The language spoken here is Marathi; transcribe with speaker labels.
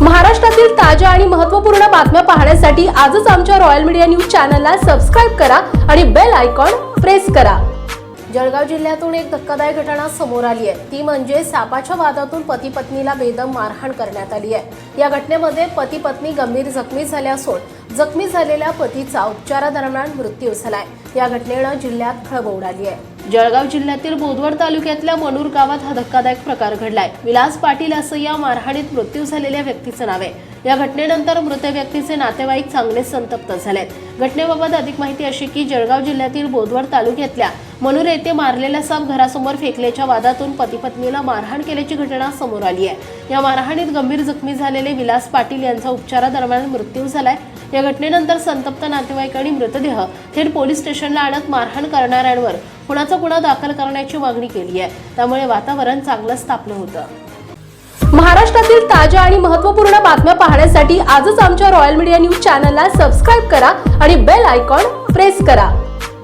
Speaker 1: महाराष्ट्रातील ताज्या आणि महत्त्वपूर्ण बातम्या पाहण्यासाठी आजच आमच्या रॉयल मीडिया न्यूज चॅनलला सबस्क्राईब करा आणि बेल आयकॉन प्रेस करा. जळगाव जिल्ह्यातून एक धक्कादायक घटना समोर आली आहे. ती म्हणजे सापाच्या वादातून पती पत्नीला बेदम मारहाण करण्यात आली आहे. या घटनेमध्ये पती पत्नी गंभीर जखमी झाल्या असून जखमी झालेल्या पतीचा उपचारादरम्यान मृत्यू झालाय. या घटनेनं जिल्ह्यात खळबळ उडाली आहे. जळगाव जिल्ह्यातील बोदवड तालुक्यातल्या मनूर गावात हा धक्कादायक प्रकार घडलाय. विलास पाटील असं या मारहाणीत मृत्यू झालेल्या व्यक्तीचं नाव आहे. या घटनेनंतर मृत व्यक्तीचे नातेवाईक चांगले संतप्त झालेत. घटनेबाबत अधिक माहिती अशी की जळगाव जिल्ह्यातील बोदवड तालुक्यातल्या मनूर येथे मारलेला साप घरासमोर फेकल्याच्या वादातून पती पत्नीला मारहाण केल्याची घटना समोर आली आहे. या मारहाणीत गंभीर जखमी झालेले विलास पाटील यांचा उपचारादरम्यान मृत्यू झालाय. या घटनेनंतर संतप्त नातेवाईकांनी मृतदेह थेट पोलीस स्टेशनला आणत मारहाण करणाऱ्यांवर कुणाचा गुन्हा दाखल करण्याची मागणी केली आहे. त्यामुळे वातावरण चांगलंच तापलं होतं. महाराष्ट्रातील ताज्या आणि महत्त्वपूर्ण बातम्या पाहण्यासाठी आजच आमच्या रॉयल मीडिया न्यूज चॅनलला सबस्क्राईब करा आणि बेल आयकॉन प्रेस करा.